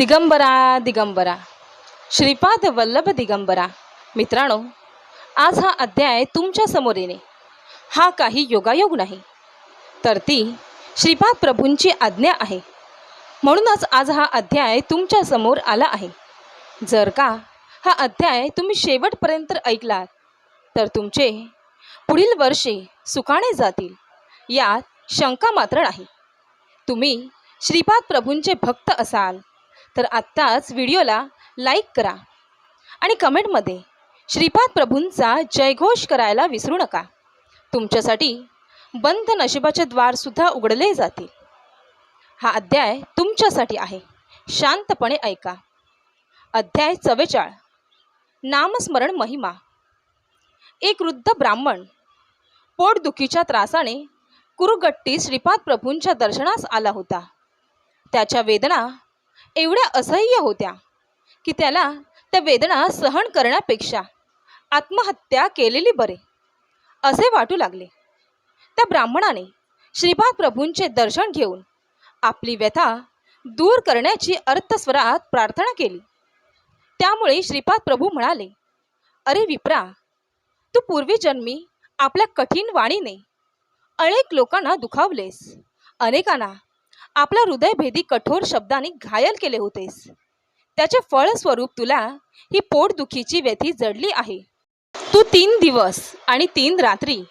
दिगंबरा दिगंबरा. श्रीपाद वल्लभ दिगंबरा. मित्रांनो आज हा अध्याय तुमच्यासमोर येणे. हा काही योगायोग नाही. तर ती श्रीपाद प्रभूंची आज्ञा आहे. म्हणूनच आज हा अध्याय तुमच्यासमोर आला आहे. जर का हा अध्याय तुम्ही शेवटपर्यंत ऐकलात तर तुमचे पुढील वर्षे सुखाने जातील यात शंका मात्र नाही. तुम्ही श्रीपाद प्रभूंचे भक्त असाल तर आत्ताच व्हिडिओला लाईक करा आणि कमेंटमध्ये श्रीपाद प्रभूंचा जयघोष करायला विसरू नका. तुमच्यासाठी बंद नशिबाचे द्वारसुद्धा उघडले जातील. हा अध्याय तुमच्यासाठी आहे. शांतपणे ऐका. अध्याय चव्वेचाळ. नामस्मरण महिमा. एक वृद्ध ब्राह्मण पोटदुखीच्या त्रासाने कुरुगट्टी श्रीपाद प्रभूंच्या दर्शनास आला होता. त्याच्या वेदना एवढ्या असह्य होत्या की त्याला त्या वेदना सहन करण्यापेक्षा आत्महत्या केलेली बरे. असे वाटू लागले. त्या ब्राह्मणाने श्रीपाद प्रभूंचे दर्शन घेऊन आपली व्यथा दूर करण्याची अर्थस्वरात प्रार्थना केली. त्यामुळे श्रीपाद प्रभू म्हणाले अरे विप्रा तू पूर्वी जन्मी आपल्या कठीण वाणीने अनेक लोकांना दुखावलेस. अनेकांना आपला हृदयभेदी कठोर शब्दाने घायल केले होतेस. त्याचे फळस्वरूप तुला ही पोटदुखीची व्यथी जडली आहे. तू तीन दिवस आणि तीन रात्री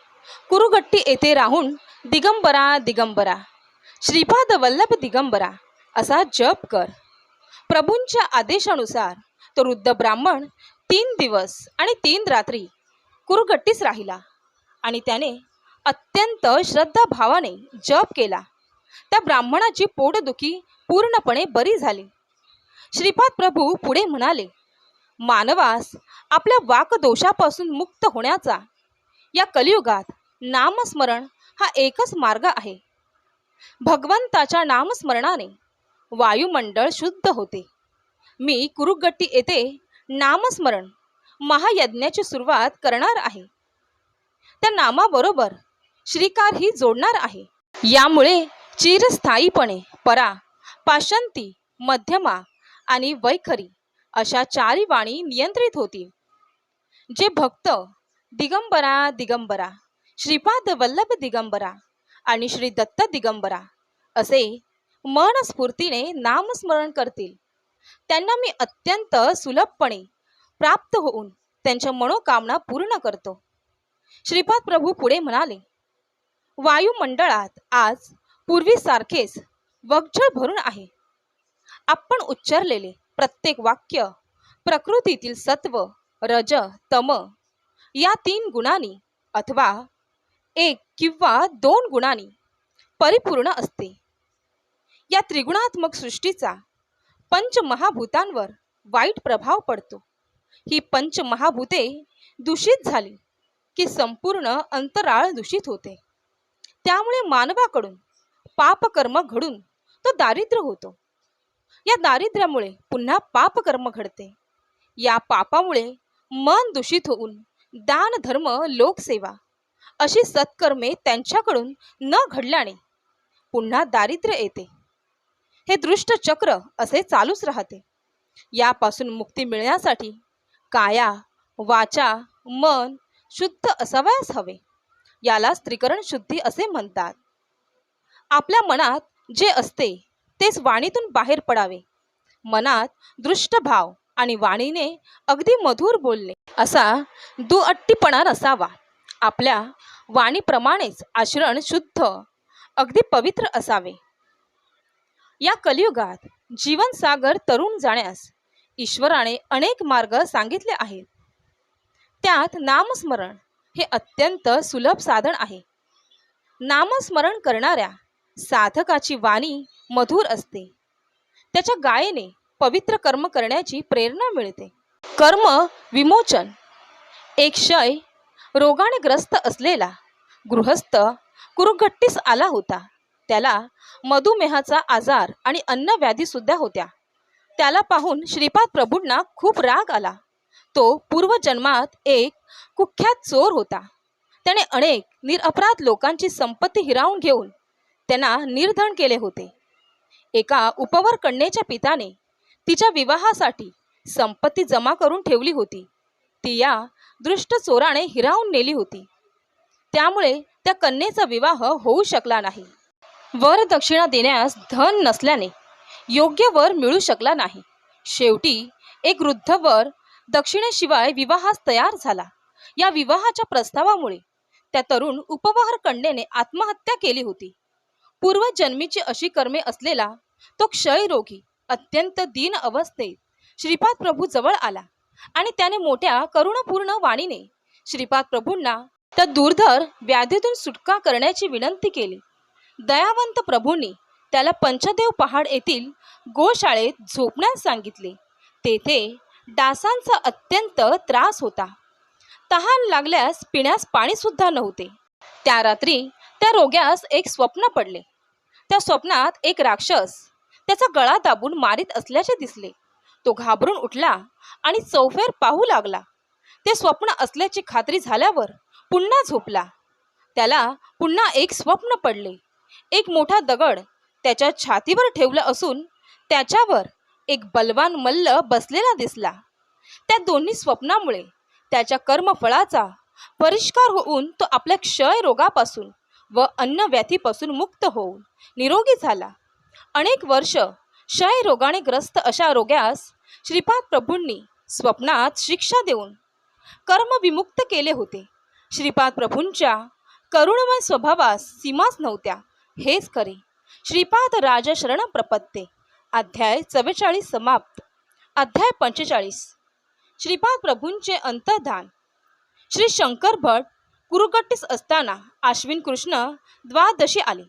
कुरुगट्टी येथे राहून दिगंबरा दिगंबरा श्रीपाद वल्लभ दिगंबरा असा जप कर. प्रभूंच्या आदेशानुसार तो वृद्ध ब्राह्मण तीन दिवस आणि तीन रात्री कुरुगट्टीस राहिला आणि त्याने अत्यंत श्रद्धाभावाने जप केला. त्या ब्राह्मणाची पोटदुखी पूर्णपणे बरी झाली. श्रीपाद प्रभू पुढे म्हणाले मानवास आपल्या वाकदोषापासून मुक्त होण्याचा या कलियुगात नामस्मरण हा एकच मार्ग आहे. भगवंताच्या नामस्मरणाने वायुमंडळ शुद्ध होते. मी कुरुगट्टी येथे नामस्मरण महायज्ञाची सुरुवात करणार आहे. त्या नामाबरोबर श्रीकारही जोडणार आहे. यामुळे चिरस्थायीपणे परा पाशंती मध्यमा आणि वैखरी अशा चारी वाणी नियंत्रित होतील जे भक्त दिगंबरा दिगंबरा श्रीपाद वल्लभ दिगंबरा आणि श्री दत्त दिगंबरा असे मनस्फूर्तीने नामस्मरण करतील. त्यांना मी अत्यंत सुलभपणे प्राप्त होऊन त्यांच्या मनोकामना पूर्ण करतो. श्रीपाद प्रभू पुढे म्हणाले वायुमंडळात आज पूर्वीसारखेच वगझळ भरून आहे. आपण उच्चारलेले प्रत्येक वाक्य प्रकृतीतील सत्व रज तम या तीन गुणांनी अथवा एक किंवा दोन गुणांनी परिपूर्ण असते. या त्रिगुणात्मक सृष्टीचा पंचमहाभूतांवर वाईट प्रभाव पडतो. ही पंचमहाभूते दूषित झाली की संपूर्ण अंतराळ दूषित होते. त्यामुळे मानवाकडून पापकर्म घडून तो दारिद्र्य होतो. या दारिद्र्यामुळे पुन्हा पापकर्म घडते. या पापामुळे मन दूषित होऊन दान धर्म लोकसेवा अशी सत्कर्मे त्यांच्याकडून न घडल्याने पुन्हा दारिद्र्य येते. हे दृष्ट चक्र असे चालूच राहते. यापासून मुक्ती मिळण्यासाठी काया वाचा मन शुद्ध असावयास हवे. याला स्त्रीकरण शुद्धी असे म्हणतात. आपल्या मनात जे असते तेच वाणीतून बाहेर पडावे. मनात दृष्ट भाव आणि वाणीने अगदी मधुर बोलणे. असा दुअट्टीपणा नसावा. आपल्या वाणीप्रमाणेच आचरण शुद्ध अगदी पवित्र असावे. या कलियुगात जीवनसागर तरुण जाण्यास ईश्वराने अनेक मार्ग सांगितले आहेत. त्यात नामस्मरण हे अत्यंत सुलभ साधन आहे. नामस्मरण करणाऱ्या साधकाची वाणी मधुर असते. त्याच्या गायेने पवित्र कर्म करण्याची प्रेरणा मिळते. कर्म विमोचन. एक क्षय रोगाने ग्रस्त असलेला गृहस्थ कुरुगट्टीस आला होता. त्याला मधुमेहाचा आजार आणि अन्नव्याधी सुद्धा होत्या. त्याला पाहून श्रीपाद प्रभूंना खूप राग आला. तो पूर्वजन्मात एक कुख्यात चोर होता. त्याने अनेक निरपराध लोकांची संपत्ती हिरावून घेऊन त्यांना निर्धन केले होते. एका उपवर कन्येच्या पिताने तिच्या विवाहासाठी संपत्ती जमा करून ठेवली होती. ती या दृष्ट चोराने हिरावून नेली होती. त्यामुळे त्या कन्येचा विवाह होऊ शकला नाही. वर दक्षिणा देण्यास धन नसल्याने योग्य वर मिळू शकला नाही. शेवटी एक वृद्ध वर दक्षिणेशिवाय विवाहास तयार झाला. या विवाहाच्या प्रस्तावामुळे त्या तरुण उपहार कन्येने आत्महत्या केली होती. पूर्वजन्मीची अशी कर्मे असलेला तो क्षयरोगी अत्यंत दीन अवस्थेत श्रीपाद प्रभू जवळ आला आणि त्याने मोठ्या करुणपूर्ण वाणीने श्रीपाद प्रभूंना त्या दुर्धर व्याधीतून सुटका करण्याची विनंती केली. दयावंत प्रभूंनी त्याला पंचदेव पहाड येथील गोशाळेत झोपण्यास सांगितले. तेथे डासांचा अत्यंत त्रास होता. तहान लागल्यास पिण्यास पाणी सुद्धा नव्हते. त्या रात्री त्या रोग्यास एक स्वप्न पडले. त्या स्वप्नात एक राक्षस त्याचा गळा दाबून मारित असल्याचे दिसले. तो घाबरून उठला आणि चौफेर पाहू लागला. ते स्वप्न असल्याची खात्री झाल्यावर पुन्हा झोपला. त्याला पुन्हा एक स्वप्न पडले. एक मोठा दगड त्याच्या छातीवर ठेवला असून त्याच्यावर एक बलवान मल्ल बसलेला दिसला. त्या दोन्ही स्वप्नामुळे त्याच्या कर्मफळाचा परिष्कार होऊन तो आपल्या क्षय रोगापासून व अन्न व्याधीपासून मुक्त होऊन निरोगी झाला. अनेक वर्ष क्षय रोगाने ग्रस्त अशा रोग्यास श्रीपाद प्रभूंनी स्वप्नात शिक्षा देऊन कर्मविमुक्त केले होते. श्रीपाद प्रभूंच्या करुणमय स्वभावास सीमाच नव्हत्या. हेच खरे. श्रीपाद राजशरण प्रपत्ते अध्याय चव्वेचाळीस समाप्त. अध्याय पंचेचाळीस. श्रीपाद प्रभूंचे अंतर्धान. श्री शंकर भट कुरुगट्टीस असताना आश्विन कृष्ण द्वादशी आले.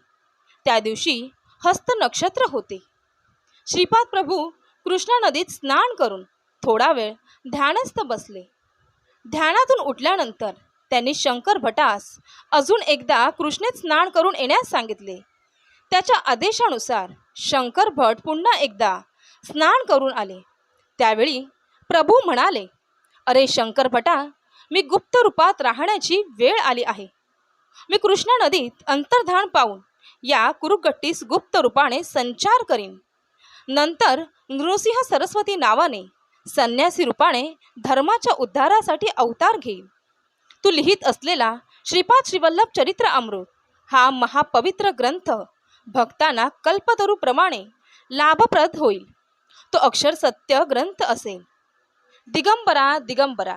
त्या दिवशी हस्त नक्षत्र होते. श्रीपाद प्रभू कृष्णा नदीत स्नान करून थोडा वेळ ध्यानस्थ बसले. ध्यानातून उठल्यानंतर त्यांनी शंकर भटास अजून एकदा कृष्णेत स्नान करून येण्यास सांगितले. त्याच्या आदेशानुसार शंकर भट पुन्हा एकदा स्नान करून आले. त्यावेळी प्रभू म्हणाले अरे शंकर भटा मी गुप्त रूपात राहण्याची वेळ आली आहे. मी कृष्णा नदीत अंतर्धान पाहून या कुरुगट्टीस गुप्त रूपाने संचार करीन. नंतर नृसिंह सरस्वती नावाने संन्यासी रूपाने धर्माच्या उद्धारासाठी अवतार घेईन. तू लिहित असलेला श्रीपाद श्रीवल्लभ चरित्र अमृत हा महापवित्र ग्रंथ भक्तांना कल्पतरूप्रमाणे लाभप्रद होईल. तो अक्षर सत्य ग्रंथ असेल. दिगंबरा दिगंबरा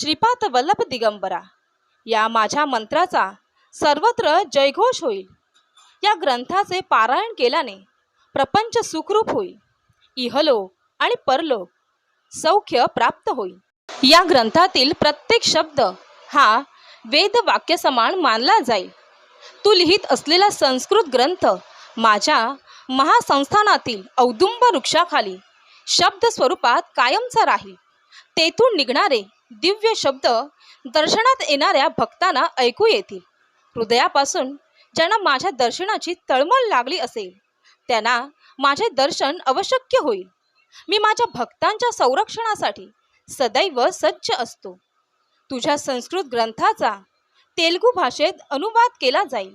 श्रीपाद वल्लभ दिगंबरा. या माझ्या मंत्राचा सर्वत्र जयघोष होईल. या ग्रंथाचे पारायण केल्याने प्रपंच सुखरूप होईल. इहलोक आणि परलोक सौख्य प्राप्त होईल. या ग्रंथातील प्रत्येक शब्द हा वेद वाक्य समान मानला जाईल. तू लिहित असलेला संस्कृत ग्रंथ माझ्या महासंस्थानातील औदुंब वृक्षाखाली शब्द स्वरूपात कायमचा राहील. तेथून निघणारे दिव्य शब्द दर्शनात येणाऱ्या भक्तांना ऐकू येतील. हृदयापासून ज्यांना माझ्या दर्शनाची तळमळ लागली असेल त्यांना माझे दर्शन अवशक्य होईल. मी माझ्या भक्तांच्या संरक्षणासाठी सदैव सज्ज असतो. तुझ्या संस्कृत ग्रंथाचा तेलगू भाषेत अनुवाद केला जाईल.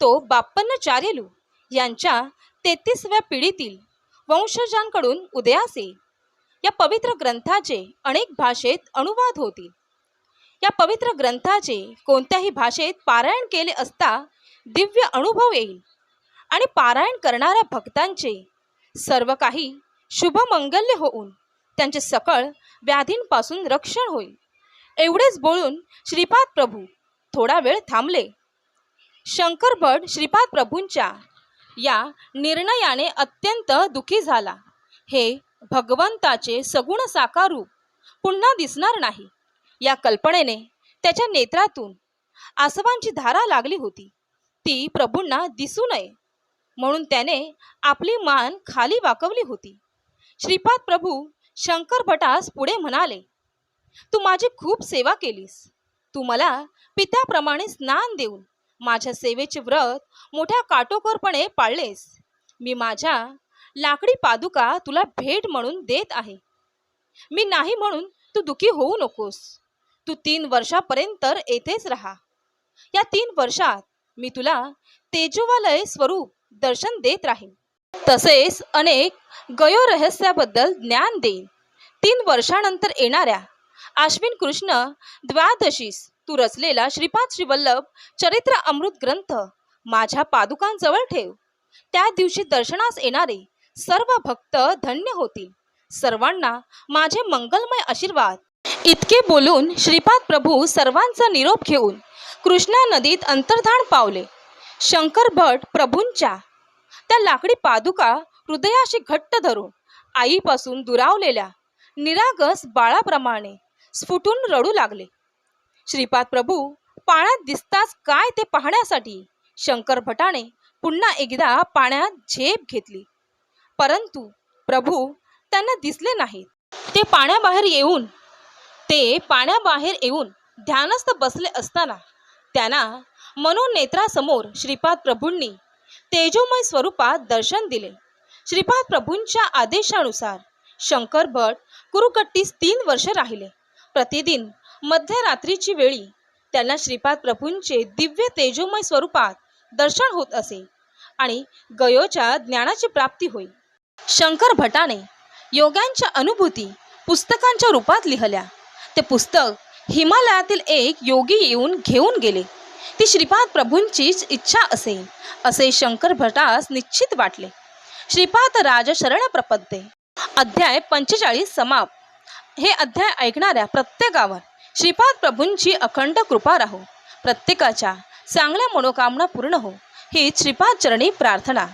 तो बाप्पन्न चारेलू यांच्या तेहतीसव्या पिढीतील वंशजांकडून उदयास येईल. या पवित्र ग्रंथाचे अनेक भाषेत अनुवाद होतील या पवित्र ग्रंथाचे कोणत्याही भाषेत पारायण केले असता दिव्य अनुभव येईल आणि पारायण करणाऱ्या भक्तांचे सर्व काही शुभमंगल्य होऊन त्यांचे सकळ व्याधींपासून रक्षण होईल. एवढेच बोलून श्रीपाद प्रभू थोडा वेळ थांबले. शंकर भट श्रीपाद प्रभूंच्या या निर्णयाने अत्यंत दुखी झाला. हे भगवंताचे सगुण साकारूप पुन्हा दिसणार नाही. या कल्पनेने त्याच्या नेत्रातून आसवांची धारा लागली होती. ती प्रभूंना दिसू नये म्हणून त्याने आपली मान खाली वाकवली होती. श्रीपाद प्रभू शंकर भटास पुढे म्हणाले तू माझी खूप सेवा केलीस. तू मला पित्याप्रमाणे स्नान देऊन माझ्या सेवेचे व्रत मोठ्या काटोकोरपणे पाळलेस. मी माझ्या लाकडी पादुका तुला भेट म्हणून देत आहे. मी नाही म्हणून तू दुखी होऊ नकोस. तू तीन वर्षापर्यंत येथेच राहा. या तीन वर्षात मी तुला तेजोवालय स्वरूप दर्शन देत राहीन. तसेच अनेक गयो रहस्याबद्दल ज्ञान देईन. तीन वर्षानंतर येणाऱ्या आश्विन कृष्ण द्वादशीस तू रचलेला श्रीपाद श्रीवल्लभ चरित्र अमृत ग्रंथ माझ्या पादुकांजवळ ठेव. त्या दिवशी दर्शनास येणारे सर्व भक्त धन्य होतील. सर्वांना माझे मंगलमय आशीर्वाद. इतके बोलून श्रीपाद प्रभू सर्वांचा निरोप घेऊन कृष्णा नदीत अंतर्धान पावले. शंकर भट प्रभूंच्या. त्या लाकडी पादुका हृदयाशी घट्ट धरून आईपासून दुरावलेल्या निरागस बाळाप्रमाणे स्फुटून रडू लागले. श्रीपाद प्रभू पाण्यात दिसताच काय ते पाहण्यासाठी? शंकर भटाने पुन्हा एकदा पाण्यात झेप घेतली. परंतु प्रभू त्यांना दिसले नाहीत. ते पाण्याबाहेर येऊन ते पाण्याबाहेर येऊन ध्यानस्थ बसले असताना त्यांना मनोनेत्रासमोर श्रीपाद प्रभूंनी तेजोमय स्वरूपात दर्शन दिले. श्रीपाद प्रभूंच्या आदेशानुसार शंकर भट कुरुकट्टीस तीन वर्ष राहिले. प्रतिदिन मध्यरात्रीची वेळी त्यांना श्रीपाद प्रभूंचे दिव्य तेजोमय स्वरूपात दर्शन होत असे आणि गयोच्या ज्ञानाची प्राप्ती होईल शंकर भटाने योगांच्या अनुभूती पुस्तकांच्या रूपात लिहिल्या. ते पुस्तक हिमालयातील एक योगी येऊन घेऊन गेले. ती श्रीपाद प्रभूंचीच इच्छा असेल असे शंकर भटास निश्चित वाटले. श्रीपाद राजशरण प्रपद्ये. अध्याय पंचेचाळीस समाप्त. हे अध्याय ऐकणाऱ्या प्रत्येकावर श्रीपाद प्रभूंची अखंड कृपा राहो. प्रत्येकाच्या चांगल्या मनोकामना पूर्ण हो. ही श्रीपाद चरणी प्रार्थना.